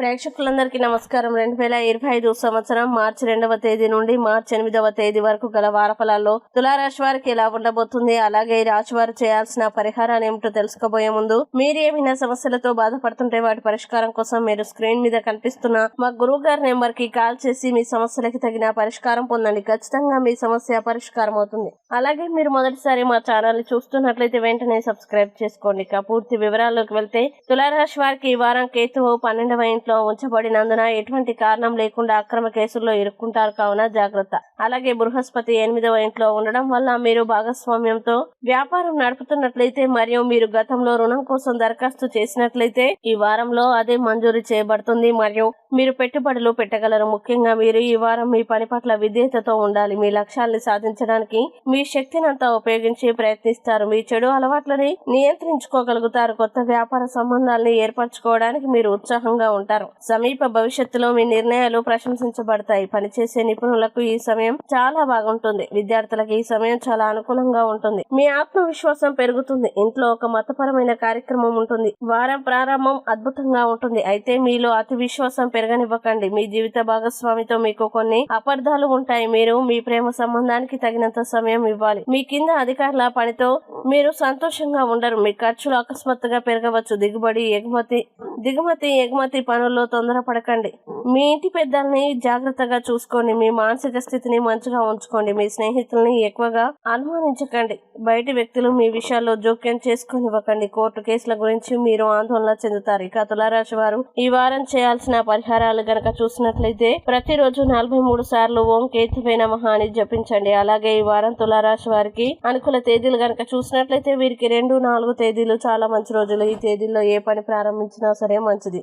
ప్రేక్షకులందరికీ నమస్కారం. రెండు వేల ఇరవై ఐదు సంవత్సరం మార్చి రెండవ తేదీ నుండి మార్చి ఎనిమిదవ తేదీ వరకు గల వారఫలాల్లో తులారాశి వారికి ఎలా ఉండబోతుంది అలాగే ఈ రాశి వారు చేయాల్సిన పరిహారాన్ని ఏమిటో తెలుసుకోబోయే ముందు మీరు ఏమైనా సమస్యలతో బాధపడుతుంటే వాటి పరిష్కారం కోసం మీరు స్క్రీన్ మీద కనిపిస్తున్న మా గురువు గారి నెంబర్కి కాల్ చేసి మీ సమస్యలకి తగిన పరిష్కారం పొందండి. ఖచ్చితంగా మీ సమస్య పరిష్కారం అవుతుంది. అలాగే మీరు మొదటిసారి మా ఛానల్ చూస్తున్నట్లయితే వెంటనే సబ్స్క్రైబ్ చేసుకోండి. ఇక పూర్తి వివరాల్లోకి వెళ్తే తులారాశి వారికి ఈ వారం కేతువు పన్నెండవ ఇంట్లో ఉంచబడినందున ఎటువంటి కారణం లేకుండా అక్రమ కేసుల్లో ఇరుక్కుంటారు కావున జాగ్రత్త. అలాగే బృహస్పతి ఎనిమిదవ ఇంట్లో ఉండడం వల్ల మీరు భాగస్వామ్యంతో వ్యాపారం నడుపుతున్నట్లయితే మరియు మీరు గతంలో రుణం కోసం దరఖాస్తు చేసినట్లయితే ఈ వారంలో అదే మంజూరు చేయబడుతుంది మరియు మీరు పెట్టుబడులు పెట్టగలరు. ముఖ్యంగా మీరు ఈ వారం మీ పని పట్ల విధేయతతో ఉండాలి. మీ లక్ష్యాల్ని సాధించడానికి మీ శక్తినంతా ఉపయోగించి ప్రయత్నిస్తారు. మీ చెడు అలవాట్లని నియంత్రించుకోగలుగుతారు. కొత్త వ్యాపార సంబంధాలని ఏర్పరచుకోవడానికి మీరు ఉత్సాహంగా ఉంటారు. సమీప భవిష్యత్తులో మీ నిర్ణయాలు ప్రశంసించబడతాయి. పనిచేసే నిపుణులకు ఈ సమయం చాలా బాగుంటుంది. విద్యార్థులకు ఈ సమయం చాలా అనుకూలంగా ఉంటుంది. మీ ఆత్మవిశ్వాసం పెరుగుతుంది. ఇంట్లో ఒక మతపరమైన కార్యక్రమం ఉంటుంది. వారం ప్రారంభం అద్భుతంగా ఉంటుంది. అయితే మీలో అతి విశ్వాసం పెరగనివ్వకండి. మీ జీవిత భాగస్వామితో మీకు కొన్ని అపార్థాలు ఉంటాయి. మీరు మీ ప్రేమ సంబంధానికి తగినంత సమయం ఇవ్వాలి. మీ కింద అధికారుల పనితో మీరు సంతోషంగా ఉండరు. మీ ఖర్చులు అకస్మాత్తుగా పెరగవచ్చు. దిగుబడి ఎగుమతి దిగుమతి ఎగుమతి పనులు పనుల్లో తొందరపడకండి. మీ ఇంటి పెద్దల్ని జాగ్రత్తగా చూసుకోండి మీ మానసిక స్థితిని మంచిగా ఉంచుకోండి. మీ స్నేహితుల్ని ఎక్కువగా అనుమానించకండి. బయటి వ్యక్తులు మీ విషయాల్లో జోక్యం చేసుకునివ్వకండి. కోర్టు కేసుల గురించి మీరు ఆందోళన చెందుతారు. ఇక తులారాశి వారు ఈ వారం చేయాల్సిన పరిహారాలు గనక చూసినట్లయితే ప్రతిరోజు నలభై మూడు సార్లు ఓం కేతువే నమః అని జపించండి. అలాగే ఈ వారం తులారాశి వారికి అనుకూల తేదీలు గనక చూసినట్లయితే వీరికి రెండు నాలుగు తేదీలు చాలా మంచి రోజులు. ఈ తేదీల్లో ఏ పని ప్రారంభించినా సరే మంచిది.